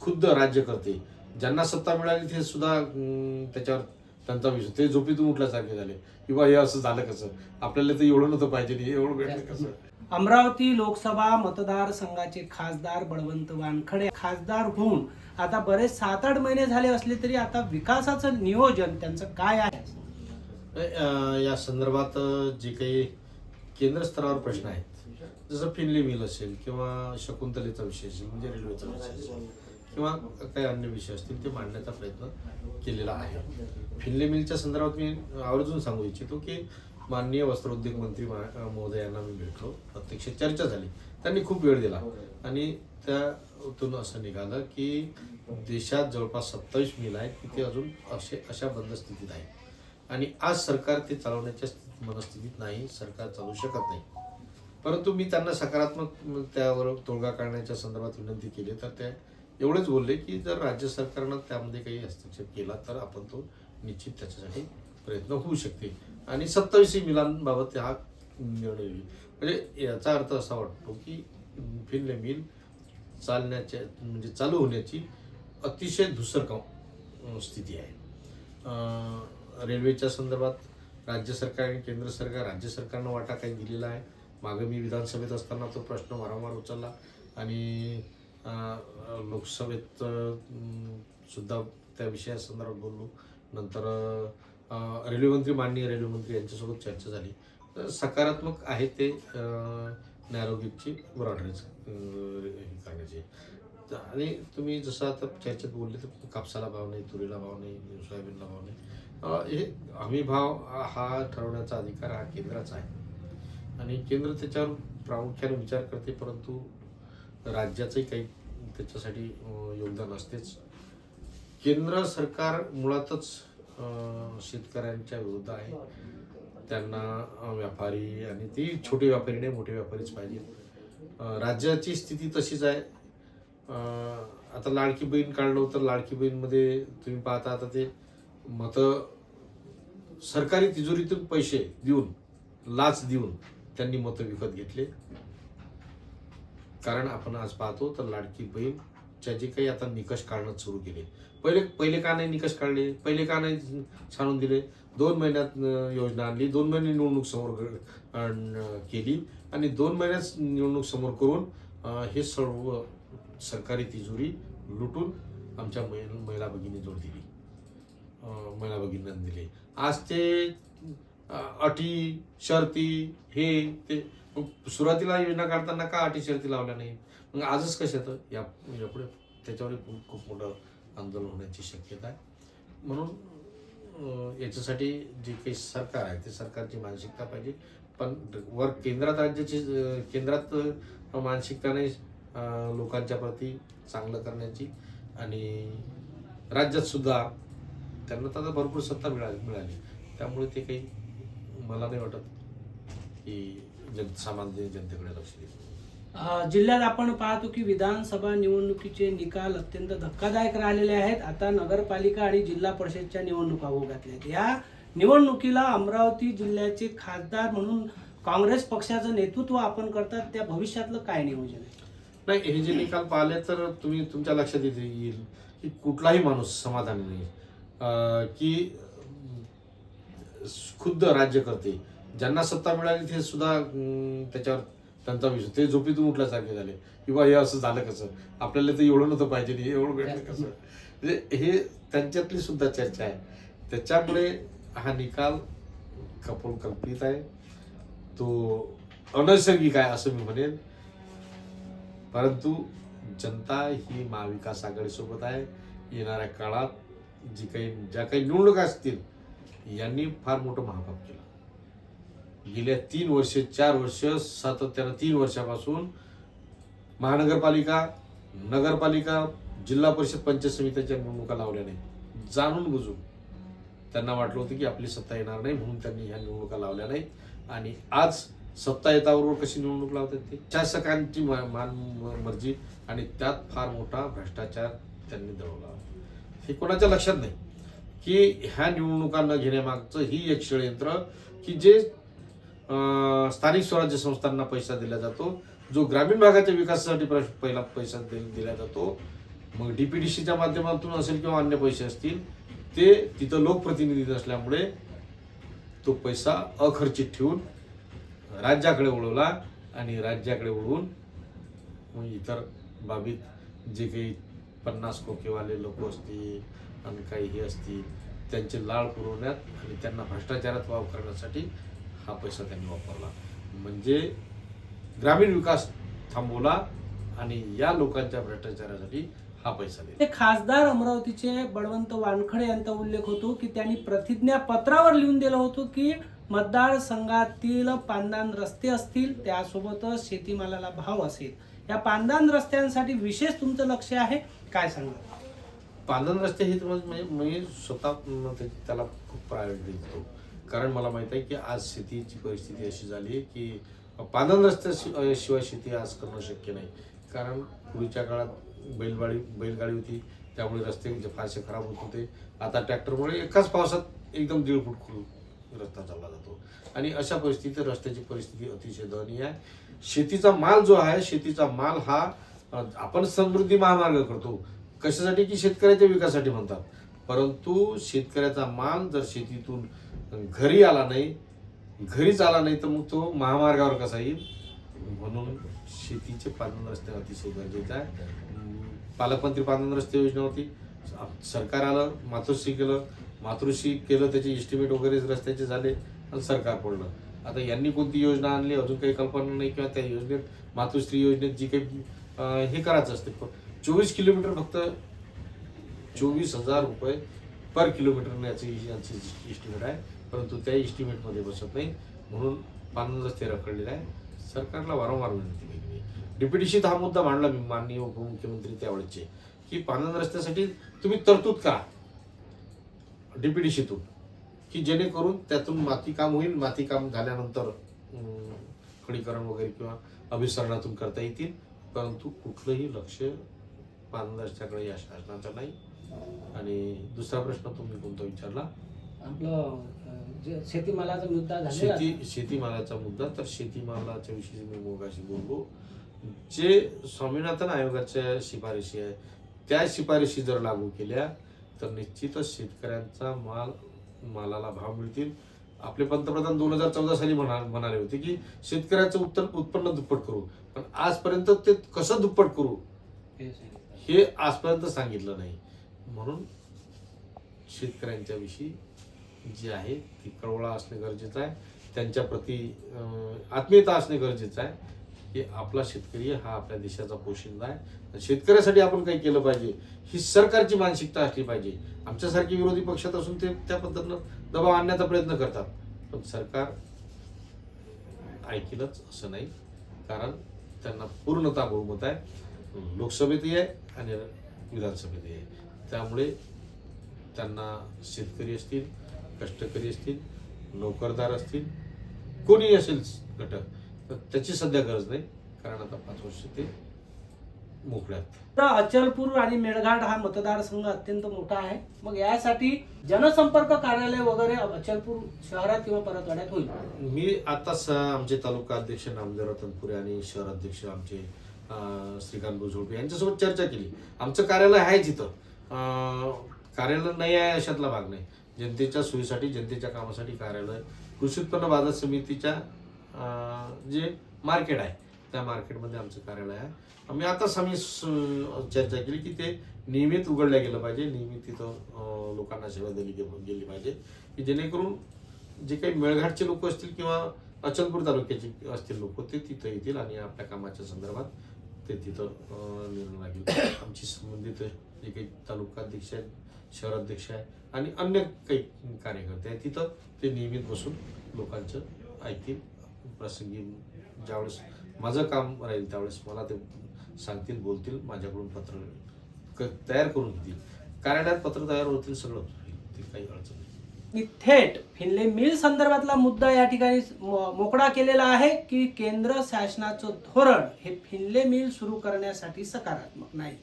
खुद्द राज्य करते. ज्यांना सत्ता मिळाली ते सुद्धा त्याच्यावर त्यांचा विषय ते झोपीतून उठल्यासारखे झाले. किंवा हे असं झालं कसं? आपल्याला तर एवढं नव्हतं पाहिजे एवढं भेटलं कसं? अमरावती लोकसभा मतदारसंघाचे खासदार बळवंत वानखडे खासदार होऊन आता बरेच सात आठ महिने झाले असले तरी आता विकासाचं नियोजन त्यांचं काय आहे? या संदर्भात जे काही केंद्र स्तरावर प्रश्न आहेत जसं फिनली मिल असेल किंवा शकुंतलेचा विषय असेल म्हणजे रेल्वेचा विषय असेल किंवा काही अन्य विषय असतील ते मांडण्याचा प्रयत्न केलेला आहे. फिनले मिलच्या संदर्भात मी आवर्जून सांगू इच्छितो की माननीय वस्त्रोद्योग मंत्री महोदयांना मी भेटलो प्रत्यक्ष चर्चा झाली. त्यांनी खूप वेळ दिला आणि त्यातून असं निघालं की देशात जवळपास सत्तावीस मिल आहेत की ते अजून असे अशा बंद स्थितीत आहे आणि आज सरकार ते चालवण्याच्या मनस्थितीत नाही सरकार चालू शकत नाही. परंतु मी त्यांना सकारात्मक त्यावर तोडगा काढण्याच्या संदर्भात विनंती केली. तर ते एवढेच बोलले की जर राज्य सरकारनं त्यामध्ये काही हस्तक्षेप केला तर आपण तो निश्चित त्याच्यासाठी प्रयत्न होऊ शकते. आणि सत्तावीस मिलांबाबत हा निर्णय होईल. म्हणजे याचा अर्थ असा वाटतो की फिनले मिल चालण्याच्या म्हणजे चालू होण्याची अतिशय धुसर स्थिती आहे. रेल्वेच्या संदर्भात राज्य सरकार आणि केंद्र सरकार राज्य सरकारनं वाटा काही दिलेला आहे. मागं मी विधानसभेत असताना तो प्रश्न वारंवार उचलला आणि लोकसभेत सुद्धा त्या विषयासंदर्भात बोललो. नंतर रेल्वेमंत्री माननीय रेल्वेमंत्री यांच्यासोबत चर्चा झाली. तर सकारात्मक आहे ते अं, नॅरोगेजची ब्रॉडरेज हे करण्याची. तर आणि तुम्ही जसं आता चर्चेत बोलले तर कापसाला भाव नाही तुरीला भाव नाही सोयाबीनला भाव नाही. हे हमी भाव हा ठरवण्याचा अधिकार हा केंद्राचा आहे. आणि केंद्र त्याच्यावर प्रामुख्याने विचार करते परंतु राज्याचंही काही त्याच्यासाठी योगदान असतेच. केंद्र सरकार मुळातच शेतकऱ्यांच्या विरुद्ध आहे. त्यांना व्यापारी आणि ती छोटे व्यापारी नाही मोठे व्यापारीच पाहिजे. राज्याची स्थिती तशीच आहे. आता लाडकी बहीण काढलं होतं. लाडकी बहीणमध्ये तुम्ही पाहता आता ते मतं सरकारी तिजोरीतून पैसे देऊन लाच देऊन त्यांनी मतं विकत घेतले. कारण आपण आज पाहतो तर लाडकी बहीणच्या जे काही आता निकष काढणं सुरू केले. पहिले पहिले का नाही निकष काढले? पहिले का नाही सांगून दिले? दोन महिन्यात योजना आणली. दोन महिने निवडणूक समोर केली. आणि दोन महिन्यात निवडणूक समोर करून हे सर्व सरकारी तिजोरी लुटून आमच्या महिला भगिनी जोड दिली. महिला भगिनींना दिले. आज ते अटी शर्ती हे ते. सुरुवातीला योजना काढताना का अटी शर्ती लावल्या नाही? मग आजच कशात या म्हणजे यापुढे त्याच्यावर खूप खूप मोठं आंदोलन होण्याची शक्यता आहे. म्हणून याच्यासाठी जे काही सरकार आहे ते सरकारची मानसिकता पाहिजे. पण वर केंद्रात राज्याची केंद्रात मानसिकता नाही लोकांच्या प्रती चांगलं करण्याची. आणि राज्यात सुद्धा त्यांना तर भरपूर सत्ता मिळाली मिळाली. त्यामुळे ते काही मला नाही वाटत की जन सामान्य जनतेकडे लक्ष देईल. जिल्ह्यात आपण पाहतो की विधानसभा निवडणुकीचे निकाल अत्यंत धक्कादायक राहिलेले आहेत. आता नगरपालिका आणि जिल्हा परिषदच्या निवडणुका होऊ घातल्या आहेत या. निवडणुकीला अमरावती जिल्ह्याचे खासदार म्हणून काँग्रेस पक्षाचं नेतृत्व आपण करतात. त्या भविष्यातलं काय नियोजन आहे? नाही हे जे निकाल पाहिले तर तुम्ही तुमच्या लक्षात येते येईल की कुठलाही माणूस समाधानी नाही. की खुद्द राज्य करते. ज्यांना सत्ता मिळाली ते सुद्धा त्याच्यावर त्यांचा विषय ते झोपीतून उठल्यासारखे झाले. किंवा हे असं झालं कसं? आपल्याला तर एवढं नव्हतं पाहिजे नाही, एवढं भेटलं कसं? म्हणजे हे त्यांच्यातली सुद्धा चर्चा आहे. त्याच्यामुळे हा निकाल कपोल कल्पित आहे. तो अनैसर्गिक आहे असं मी म्हणेन. परंतु जनता ही महाविकास आघाडीसोबत आहे. येणाऱ्या काळात जी काही ज्या काही निवडणुका असतील यांनी फार मोठं महापाप केलं. गेल्या तीन वर्ष चार वर्ष सातत्यानं तीन वर्षापासून महानगरपालिका नगरपालिका जिल्हा परिषद पंचायत समित्याच्या निवडणुका लावल्या नाही जाणून बुजून त्यांना वाटलं होतं की आपली सत्ता येणार नाही म्हणून त्यांनी ह्या निवडणुका लावल्या नाही आणि आज सत्ता येताबरोबर कशी निवडणूक लावतात ते? शासकांची मान मर्जी आणि त्यात फार मोठा भ्रष्टाचार त्यांनी दळवला हे कोणाच्या लक्षात नाही? की ह्या निवडणुका न घेण्यामागचं ही एक षडयंत्र की जे स्थानिक स्वराज्य संस्थांना पैसा दिला जातो जो ग्रामीण भागाच्या विकासासाठी प्र- पहिला पैसा दिला जातो. मग डीपीडीसीच्या माध्यमातून असेल किंवा अन्य पैसे असतील ते तिथं लोकप्रतिनिधी नसल्यामुळे तो पैसा अखर्चित ठेवून राज्याकडे वळवला आणि राज्याकडे वळवून मग इतर बाबीत जे काही पन्नास खोकेवाले लोक असतील आणि काही हे असतील त्यांचे लाळ पुरवण्यात आणि त्यांना भ्रष्टाचारात वाव करण्यासाठी हा पैसा त्यांनी वापरला. म्हणजे ग्रामीण विकास थांबवला आणि या लोकांच्या भ्रष्टाचारासाठी हा पैसा दिला. ते खासदार अमरावतीचे बळवंत वानखडे यांचा उल्लेख होतो की त्यांनी प्रतिज्ञा पत्रावर लिहून दिलं होतं की मतदारसंघातील पांदान रस्ते असतील त्यासोबतच शेतीमालाला भाव असेल. या पांदान रस्त्यांसाठी विशेष तुमचं लक्ष आहे काय सांगा पांधन रस्ते हे म्हणजे मी स्वतः त्याला खूप प्रायोरिटी देतो. कारण मला माहीत आहे की आज शेतीची परिस्थिती अशी झाली आहे की पांधन रस्त्या शिवाय शेती आज करणं शक्य नाही. कारण पूर्वीच्या काळात बैलगाडी बैलगाडी होती. त्यामुळे रस्ते म्हणजे फारसे खराब होत होते. आता ट्रॅक्टरमुळे एकाच पावसात एकदम दीड फूट खोल रस्ता चालला जातो. आणि अशा परिस्थितीत रस्त्याची परिस्थिती अतिशय दयनीय आहे. शेतीचा माल जो आहे शेतीचा माल हा आपण समृद्धी महामार्ग करतो. कशासाठी? की शेतकऱ्याच्या विकासासाठी म्हणतात. परंतु शेतकऱ्याचा मान जर शेतीतून घरी आला नाही घरीच आला नाही तर मग तो महामार्गावर कसा येईल? म्हणून शेतीचे पालन रस्ते अतिशय गरजेचं आहे. पालकमंत्री पालन रस्ते योजना होती सरकार आलं मातोश्री केलं मातृश्री केलं त्याचे इस्टिमेट वगैरे रस्त्याचे झाले आणि सरकार पडलं आता यांनी कोणती योजना आणली? अजून काही कल्पना नाही किंवा त्या योजनेत मातोश्री योजनेत जी काही हे करायचं असते. चोवीस किलोमीटर फक्त चोवीस हजार रुपये पर किलोमीटर याची यांची इस्टिमेट आहे. परंतु त्या इस्टिमेटमध्ये बसत नाही. म्हणून पानंद रस्ते रखडलेले आहे. सरकारला वारंवार विनंती केली डिप्युटीशीत हा मुद्दा मांडला मी माननीय उपमुख्यमंत्री त्यावेळेचे की पानंद रस्त्यासाठी तुम्ही तरतूद करा. डीपीडीशीतून की जेणेकरून त्यातून माती काम होईल. माती काम झाल्यानंतर खडीकरण वगैरे किंवा अभिसरणातून करता येतील. परंतु कुठलंही लक्ष रस्त्याकडे या शासनाचं नाही. आणि दुसरा प्रश्न तुम्ही कोणता विचारला? आपलं अं, जे शेतीमालाचा मुद्दा झालेला शेती शेतीमालाचा मुद्दा तर शेतीमालाच्या विषयी मी मोगाशी बोललो. जे स्वामीनाथन आयोगाच्या शिफारशी आहे त्या शिफारशी जर लागू केल्या तर निश्चितच शेतकऱ्यांचा माल मालाला भाव मिळतील. आपले पंतप्रधान दोन हजार चौदा साली म्हणा म्हणाले होते की शेतकऱ्याचं उत्तर उत्पन्न दुप्पट करू. पण आजपर्यंत ते कसं दुप्पट करू? हे आजपर्यंत सांगितलं नाही. म्हणून शेतकऱ्यांच्या विषयी जे आहे ती कळवळा असणे गरजेचं आहे. त्यांच्या प्रती आत्मीयता असणे गरजेचं आहे. की आपला शेतकरी हा आपल्या देशाचा पोशिंदा आहे. शेतकऱ्यासाठी आपण काही केलं पाहिजे. ही सरकारची मानसिकता असली पाहिजे. आमच्यासारखे विरोधी पक्षात असून ते त्या पद्धतीनं दबाव आणण्याचा प्रयत्न करतात. पण सरकार ऐकेलच असं नाही. कारण त्यांना पूर्णता बहुमत आहे. लोकसभेतही आहे आणि विधानसभेतही आहे. त्यामुळे त्यांना शेतकरी असतील कष्टकरी असतील नोकरदार असतील कोणी असेल घटक तर त्याची सध्या गरज नाही कारण आता पाच वर्ष ते मोकळ्यात अचलपूर आणि मेळघाट हा मतदारसंघ अत्यंत मोठा आहे. मग यासाठी जनसंपर्क कार्यालय वगैरे अचलपूर शहरात किंवा परतवाड्यात होईल? मी आताच आमचे तालुका अध्यक्ष नामदेवराव तनपुरे आणि शहर अध्यक्ष आमचे श्रीकांत भुजोळपे यांच्यासोबत चर्चा केली. आमचं कार्यालय आहे जिथं. कार्यालय नाही आहे अशातला भाग नाही. जनतेच्या सोयीसाठी जनतेच्या कामासाठी कार्यालय कृषी उत्पन्न बाजार समितीच्या जे मार्केट आहे त्या मार्केटमध्ये आमचं कार्यालय आहे. आम्ही आताच आम्ही चर्चा केली की ते नियमित उघडल्या गेलं पाहिजे. नियमित तिथं लोकांना सेवा दिली गेली पाहिजे. की जेणेकरून जे काही मेळघाटचे लोक असतील किंवा अचलपूर तालुक्याचे असतील लोक ते तिथं येतील आणि आपल्या कामाच्या संदर्भात ते तिथं लागेल आमची संबंधित जे काही तालुका अध्यक्ष आहेत शहराध्यक्ष आहे आणि अन्य काही कार्यकर्ते आहेत तिथं ते नियमित बसून लोकांचं ऐकतील. प्रसंगी ज्यावेळेस माझं काम राहील त्यावेळेस मला ते सांगतील बोलतील माझ्याकडून पत्र क- तयार करून देतील. कार्यालयात पत्र तयार होतील सगळं होईल. ते काही अडचण नाही. मी थेट फिनले मिल संदर्भातला मुद्दा या ठिकाणी मोकळा केलेला आहे की केंद्र शासनाचं धोरण हे फिनले मिल सुरू करण्यासाठी सकारात्मक नाही.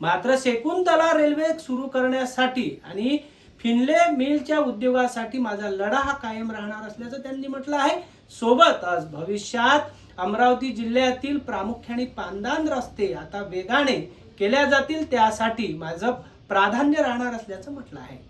मात्र शकुंतला रेल्वे सुरू करण्यासाठी आणि फिनले मिलच्या उद्योगासाठी माझा लढा हा कायम राहणार असल्याचं त्यांनी म्हटलं आहे. सोबतच भविष्यात अमरावती जिल्ह्यातील प्रामुख्याने पांदान रस्ते आता वेगाने केल्या जातील त्यासाठी माझं प्राधान्य राहणार असल्याचं म्हटलं आहे.